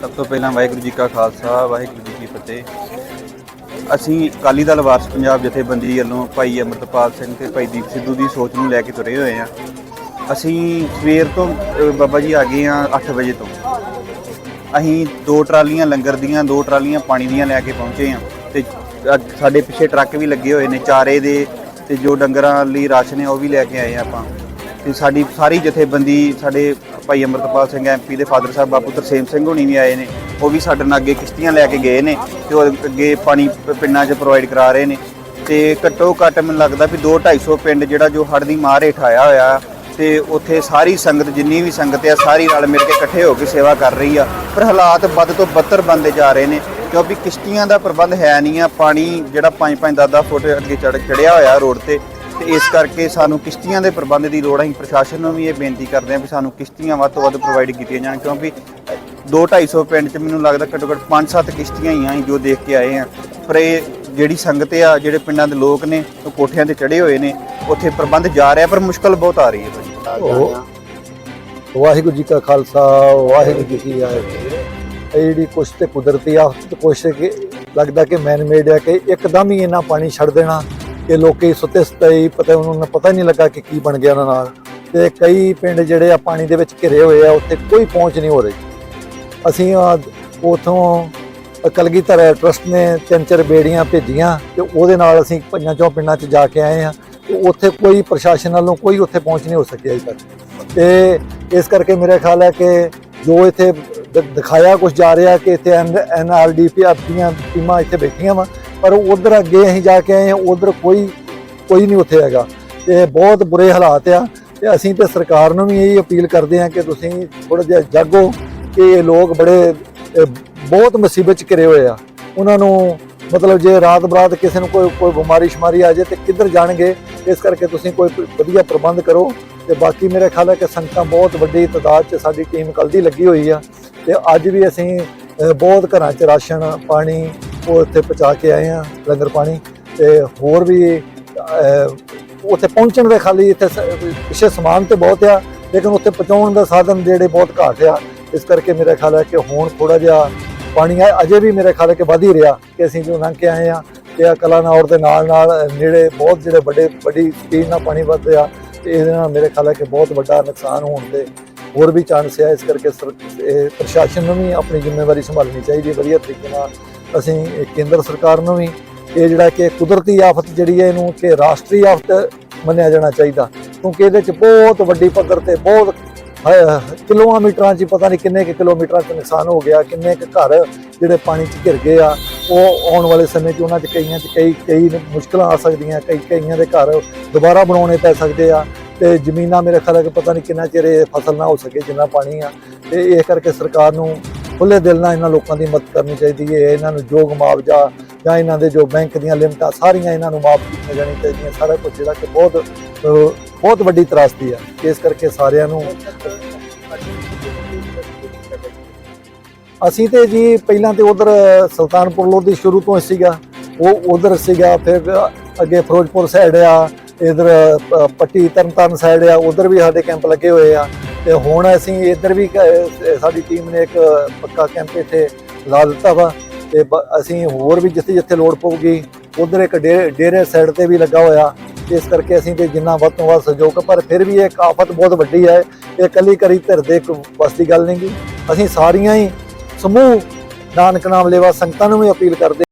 ਸਭ ਤੋਂ ਪਹਿਲਾਂ ਵਾਹਿਗੁਰੂ ਜੀ ਕਾ ਖਾਲਸਾ, ਵਾਹਿਗੁਰੂ ਜੀ ਕੀ ਫਤਿਹ। ਅਸੀਂ ਅਕਾਲੀ ਦਲ ਵਾਰਸ ਪੰਜਾਬ ਜਥੇਬੰਦੀ ਵੱਲੋਂ ਭਾਈ ਅਮਰਤਪਾਲ ਸਿੰਘ ਤੇ ਭਾਈ ਦੀਪ ਸਿੱਧੂ ਦੀ ਸੋਚ ਨੂੰ ਲੈ ਕੇ ਤੁਰੇ ਹੋਏ ਆ ਅਸੀਂ ਸਵੇਰ ਤੋਂ ਬਾਬਾ ਜੀ ਆ ਗਏ ਆ 8 ਵਜੇ ਤੋਂ। ਅਸੀਂ ਦੋ ਟਰਾਲੀਆਂ, ਲੰਗਰ ਦੀਆਂ, ਦੋ ਟਰਾਲੀਆਂ ਪਾਣੀ ਦੀਆਂ ਲੈ ਕੇ ਪਹੁੰਚੇ ਆ ਤੇ ਅੱਜ ਸਾਡੇ ਪਿੱਛੇ ਟਰੱਕ ਵੀ ਲੱਗੇ ਹੋਏ ਨੇ, ਚਾਰੇ ਦੇ ਤੇ ਜੋ ਡੰਗਰਾਂ ਲਈ ਰਾਸ਼ਨ ਹੈ, ਉਹ ਵੀ ਲੈ ਕੇ ਆਏ ਆ ਆਪਾਂ। ਤੇ ਸਾਡੀ ਸਾਰੀ ਜਥੇਬੰਦੀ, ਸਾਡੇ ਭਾਈ ਅਮਰਤਪਾਲ ਸਿੰਘ ਐਮਪੀ ਦੇ ਫਾਦਰ ਸਾਹਿਬ ਬਾਪੂ ਤਰਸੇਮ ਸਿੰਘ ਹੋਣੀ ਵੀ ਆਏ ਨੇ, ਉਹ ਵੀ ਸਾਡੇ ਨਾਲ ਅੱਗੇ ਕਿਸ਼ਤੀਆਂ ਲੈ ਕੇ ਗਏ ਨੇ ਤੇ ਉਹ ਅੱਗੇ ਪਾਣੀ ਪਿੰਡਾਂ 'ਚ ਪ੍ਰੋਵਾਈਡ ਕਰਾ ਰਹੇ ਨੇ। ਤੇ ਘੱਟੋ ਘੱਟ ਮੈਨੂੰ ਲੱਗਦਾ ਵੀ 2 250 ਪਿੰਡ ਜਿਹੜਾ ਜੋ ਹੜ੍ਹ ਦੀ ਮਾਰ ਹੇਠ ਆਇਆ ਹੋਇਆ, ਤੇ ਉੱਥੇ ਸਾਰੀ ਸੰਗਤ, ਜਿੰਨੀ ਵੀ ਸੰਗਤ ਆ, ਸਾਰੀ ਰਲ ਮਿਲ ਕੇ ਇਕੱਠੇ ਹੋ ਕੇ ਸੇਵਾ ਕਰ ਰਹੀ ਆ। ਪਰ ਹਾਲਾਤ ਵੱਧ ਤੋਂ ਬੱਤਰ ਬੰਦੇ ਜਾ ਰਹੇ ਨੇ। ਕਿਉਂਕਿ ਕਿਸ਼ਤੀਆਂ ਦਾ ਪ੍ਰਬੰਧ ਹੈ ਨਹੀਂ ਆ, ਪਾਣੀ ਜਿਹੜਾ 5-5 10-10 ਫੁੱਟ ਅੱਗੇ ਚੜ ਚੜਿਆ ਹੋਇਆ ਰੋਡ ਤੇ ਤੇ ਇਸ ਕਰਕੇ ਸਾਨੂੰ ਕਿਸ਼ਤੀਆਂ ਦੇ ਪ੍ਰਬੰਧ ਦੀ ਲੋੜ ਹੈ ਅਸੀਂ ਪ੍ਰਸ਼ਾਸਨ ਨੂੰ ਵੀ ਇਹ ਬੇਨਤੀ ਕਰਦੇ ਹਾਂ ਵੀ ਸਾਨੂੰ ਕਿਸ਼ਤੀਆਂ ਵੱਧ ਤੋਂ ਵੱਧ ਪ੍ਰੋਵਾਈਡ ਕੀਤੀਆਂ ਜਾਣ, ਕਿਉਂਕਿ 2-250 ਪਿੰਡ 'ਚ ਮੈਨੂੰ ਲੱਗਦਾ ਘੱਟੋ ਘੱਟ 5-7 ਕਿਸ਼ਤੀਆਂ ਹੀ ਆ ਜੋ ਦੇਖ ਕੇ ਆਏ ਆ। ਪਰ ਇਹ ਜਿਹੜੀ ਸੰਗਤ ਆ, ਜਿਹੜੇ ਪਿੰਡਾਂ ਦੇ ਲੋਕ ਨੇ, ਉਹ ਕੋਠਿਆਂ ਤੇ ਚੜੇ ਹੋਏ ਨੇ, ਉੱਥੇ ਪ੍ਰਬੰਧ ਜਾ ਰਿਹਾ, ਪਰ ਮੁਸ਼ਕਲ ਬਹੁਤ ਆ ਰਹੀ ਹੈ ਭਾਜੀ। ਵਾਹਿਗੁਰੂ ਜੀ ਕਾ ਖਾਲਸਾ, ਵਾਹਿਗੁਰੂ ਜੀ ਕੀ ਫਤਿਹ। ਇਹ ਜਿਹੜੀ ਕੁਛ ਤੇ ਕੁਦਰਤੀ ਆਫਤ ਕੁਛ ਕਿ ਲੱਗਦਾ ਕਿ ਮੈਨ ਮੇਡ ਹੈ ਕਿ ਇੱਕਦਮ ਹੀ ਇੰਨਾ ਪਾਣੀ ਛੱਡ ਦੇਣਾ ਕਿ ਲੋਕੀ ਸੁੱਤੇ ਸੁੱਤੇ ਹੀ ਪਤਾ ਉਹਨਾਂ ਨੂੰ ਪਤਾ ਹੀ ਨਹੀਂ ਲੱਗਾ ਕਿ ਕੀ ਬਣ ਗਿਆ ਉਹਨਾਂ ਨਾਲ। ਤੇ ਕਈ ਪਿੰਡ ਜਿਹੜੇ ਆ ਪਾਣੀ ਦੇ ਵਿੱਚ ਘਿਰੇ ਹੋਏ ਆ, ਉੱਥੇ ਕੋਈ ਪਹੁੰਚ ਨਹੀਂ ਹੋ ਰਹੀ। ਅਸੀਂ ਉਥੋਂ ਕਲਗੀਧਰ ਟਰਸਟ ਨੇ ਤਿੰਨ ਚਾਰ ਬੇੜੀਆਂ ਭੇਜੀਆਂ ਤੇ ਉਹਦੇ ਨਾਲ ਅਸੀਂ ਪੰਜਾਂ ਚੋਂ ਪਿੰਡਾਂ 'ਚ ਜਾ ਕੇ ਆਏ ਹਾਂ। ਤੇ ਉੱਥੇ ਕੋਈ ਪ੍ਰਸ਼ਾਸਨ ਵੱਲੋਂ ਕੋਈ ਉੱਥੇ ਪਹੁੰਚ ਨਹੀਂ ਹੋ ਸਕਿਆ ਅਜੇ ਤੱਕ। ਤੇ ਇਸ ਕਰਕੇ ਮੇਰੇ ਖਿਆਲ ਹੈ ਕਿ ਜੋ ਇੱਥੇ ਦਿਖਾਇਆ ਕੁਝ ਜਾ ਰਿਹਾ ਕਿ ਇੱਥੇ ਐਨਆਰਡੀਪੀ ਦੀਆਂ ਟੀਮਾਂ ਇੱਥੇ ਬੈਠੀਆਂ ਵਾ। ਪਰ ਉਧਰ ਅੱਗੇ ਅਸੀਂ ਜਾ ਕੇ ਆਏ ਹਾਂ, ਉਧਰ ਕੋਈ ਕੋਈ ਨਹੀਂ ਉੱਥੇ ਹੈਗਾ। ਤੇ ਬਹੁਤ ਬੁਰੇ ਹਾਲਾਤ ਆ। ਤੇ ਅਸੀਂ ਤੇ ਸਰਕਾਰ ਨੂੰ ਵੀ ਇਹੀ ਅਪੀਲ ਕਰਦੇ ਹਾਂ ਕਿ ਤੁਸੀਂ ਥੋੜਾ ਜਿਹਾ ਜਾਗੋ ਕਿ ਇਹ ਲੋਕ ਬੜੇ ਬਹੁਤ ਮੁਸੀਬਤ ਚ ਘਿਰੇ ਹੋਏ ਆ। ਉਹਨਾਂ ਨੂੰ ਮਤਲਬ ਜੇ ਰਾਤ ਬਰਾਤ ਕਿਸੇ ਨੂੰ ਕੋਈ ਕੋਈ ਬਿਮਾਰੀ ਸ਼ਮਾਰੀ ਆ ਜਾਏ ਤੇ ਕਿੱਧਰ ਜਾਣਗੇ, ਇਸ ਕਰਕੇ ਤੁਸੀਂ ਕੋਈ ਵਧੀਆ ਪ੍ਰਬੰਧ ਕਰੋ। ਤੇ ਬਾਕੀ ਮੇਰੇ ਖਿਆਲ ਹੈ ਕਿ ਸੰਗਤਾਂ ਬਹੁਤ ਵੱਡੀ ਤਾਦਾਦ 'ਚ ਸਾਡੀ ਟੀਮ ਕੱਲ੍ਹ ਦੀ ਲੱਗੀ ਹੋਈ ਆ ਤੇ ਅੱਜ ਵੀ ਅਸੀਂ ਬਹੁਤ ਘਰਾਂ 'ਚ ਰਾਸ਼ਨ, ਪਾਣੀ ਉਹ ਇੱਥੇ ਪਹੁੰਚਾ ਕੇ ਆਏ ਆ, ਲੰਗਰ ਪਾਣੀ ਤੇ ਹੋਰ ਵੀ ਉੱਥੇ ਪਹੁੰਚਣ ਦੇ ਖਾਲੀ ਇੱਥੇ ਸ- ਪਿੱਛੇ ਸਮਾਨ ਤੇ ਬਹੁਤ ਆ, ਲੇਕਿਨ ਉੱਥੇ ਪਹੁੰਚਾਉਣ ਦਾ ਸਾਧਨ ਜਿਹੜੇ ਬਹੁਤ ਘੱਟ ਆ, ਇਸ ਕਰਕੇ ਮੇਰਾ ਖਿਆਲ ਹੈ ਕਿ ਹੁਣ ਥੋੜਾ ਜਿਹਾ ਪਾਣੀ ਆ, ਅਜੇ ਵੀ ਮੇਰੇ ਖਿਆਲ ਹੈ ਕਿ ਵਧ ਹੀ ਰਿਹਾ ਕਿ ਅਸੀਂ ਜੋ ਲੰਘ ਕੇ ਆਏ ਆ ਤੇ ਆ ਕਲਾਨੌਰ ਦੇ ਨਾਲ ਨਾਲ ਨੇੜੇ ਬਹੁਤ ਜਿਹੜੇ ਵੱਡੇ, ਵੱਡੀ ਸਪੀਡ ਨਾਲ ਪਾਣੀ ਵੱਧ ਰਿਹਾ ਤੇ ਇਹਦੇ ਨਾਲ ਮੇਰੇ ਖਿਆਲ ਹੈ ਕਿ ਬਹੁਤ ਵੱਡਾ ਨੁਕਸਾਨ ਹੋਣ ਦੇ ਹੋਰ ਵੀ ਚਾਂਸ ਹੈ ਇਸ ਕਰਕੇ ਸਰ- ਇਹ ਪ੍ਰਸ਼ਾਸਨ ਨੂੰ ਵੀ ਆਪਣੀ ਜ਼ਿੰਮੇਵਾਰੀ ਸੰਭਾਲਣੀ ਚਾਹੀਦੀ ਹੈ ਵਧੀਆ ਤਰੀਕੇ ਨਾਲ। ਅਸੀਂ ਕੇਂਦਰ ਸਰਕਾਰ ਨੂੰ ਵੀ ਇਹ ਜਿਹੜਾ ਕਿ ਕੁਦਰਤੀ ਆਫਤ ਜਿਹੜੀ ਹੈ ਇਹਨੂੰ ਕਿ ਰਾਸ਼ਟਰੀ ਆਫਤ ਮੰਨਿਆ ਜਾਣਾ ਚਾਹੀਦਾ, ਕਿਉਂਕਿ ਇਹਦੇ ਚ ਬਹੁਤ ਵੱਡੀ ਪੱਧਰ ਤੇ ਬਹੁਤ ਕਿਲੋਮੀਟਰਾਂ 'ਚ ਪਤਾ ਨਹੀਂ ਕਿੰਨੇ ਕੁ ਕਿਲੋਮੀਟਰਾਂ 'ਚ ਨੁਕਸਾਨ ਹੋ ਗਿਆ, ਕਿੰਨੇ ਕੁ ਘਰ ਜਿਹੜੇ ਪਾਣੀ 'ਚ ਘਿਰ ਗਏ ਆ। ਉਹ ਆਉਣ ਵਾਲੇ ਸਮੇਂ 'ਚ ਉਹਨਾਂ 'ਚ ਕਈਆਂ 'ਚ ਕਈ ਕਈ ਮੁਸ਼ਕਲਾਂ ਆ ਸਕਦੀਆਂ, ਕਈ, ਕਈਆਂ ਦੇ ਘਰ ਦੁਬਾਰਾ ਬਣਾਉਣੇ ਪੈ ਸਕਦੇ ਆ। ਤੇ ਜ਼ਮੀਨਾਂ ਮੇਰੇ ਖਿਆਲ ਹੈ ਕਿ ਪਤਾ ਨਹੀਂ ਕਿੰਨਾ ਚਿਰ ਇਹ ਫਸਲ ਨਾ ਹੋ ਸਕੇ, ਜਿੰਨਾ ਪਾਣੀ ਆ। ਤੇ ਇਹ ਕਰਕੇ ਸਰਕਾਰ ਨੂੰ ਖੁੱਲੇ ਦਿਲ ਨਾਲ ਇਹਨਾਂ ਲੋਕਾਂ ਦੀ ਮਦਦ ਕਰਨੀ ਚਾਹੀਦੀ ਹੈ। ਇਹਨਾਂ ਨੂੰ ਯੋਗ ਮੁਆਵਜ਼ਾ ਜਾਂ ਇਹਨਾਂ ਦੇ ਜੋ ਬੈਂਕ ਦੀਆਂ ਲਿਮਟਾਂ, ਸਾਰੀਆਂ ਇਹਨਾਂ ਨੂੰ ਮਾਫ ਕੀਤੀਆਂ ਜਾਣੀਆਂ ਚਾਹੀਦੀਆਂ। ਸਾਰਾ ਕੁਝ ਜਿਹੜਾ ਕਿ ਬਹੁਤ ਬਹੁਤ ਵੱਡੀ ਤਰਾਸਦੀ ਆ ਇਸ ਕਰਕੇ ਸਾਰਿਆਂ ਨੂੰ ਅਸੀਂ ਤੇ ਜੀ ਪਹਿਲਾਂ ਤੇ ਉਧਰ ਸੁਲਤਾਨਪੁਰ ਲੋਧੀ ਸ਼ੁਰੂ ਤੋਂ ਸੀਗਾ, ਉਹ ਉਧਰ ਸੀਗਾ, ਫਿਰ ਅੱਗੇ ਫਿਰੋਜ਼ਪੁਰ ਸਾਈਡ ਆ, ਇਧਰ ਪੱਟੀ ਤਰਨਤਾਰਨ ਸਾਈਡ ਆ, ਉਧਰ ਵੀ ਸਾਡੇ ਕੈਂਪ ਲੱਗੇ ਹੋਏ ਆ, ਤੇ ਹੁਣ ਅਸੀਂ ਇਧਰ ਵੀ ਸਾਡੀ ਟੀਮ ਨੇ ਇੱਕ ਪੱਕਾ ਕੈਂਪ ਇੱਥੇ ਲਾ ਦਿੱਤਾ ਵਾ, ਤੇ ਅਸੀਂ ਹੋਰ ਵੀ ਜਿੱਥੇ ਜਿੱਥੇ ਲੋੜ ਪਊਗੀ, ਉਧਰ ਇੱਕ ਡੇ- ਡੇਰੇ ਸਾਈਡ ਤੇ ਵੀ ਲੱਗਾ ਹੋਇਆ ਇਸ ਕਰਕੇ ਅਸੀਂ ਤੇ ਜਿੰਨਾ ਵੱਧ ਤੋਂ ਵੱਧ ਸਹਿਯੋਗ, ਪਰ ਫਿਰ ਵੀ ਇਹ ਆਫਤ ਬਹੁਤ ਵੱਡੀ ਹੈ। ਇਹ ਕੱਲੀ ਕਰੀ ਧਿਰ ਦੇ ਇੱਕ ਗੱਲ ਨਹੀਂ ਗੀ। ਅਸੀਂ ਸਾਰੀਆਂ ਹੀ ਸਮੂਹ ਨਾਨਕ ਨਾਮ ਲੇਵਾ ਸੰਗਤਾਂ ਨੂੰ ਵੀ ਅਪੀਲ ਕਰਦੇ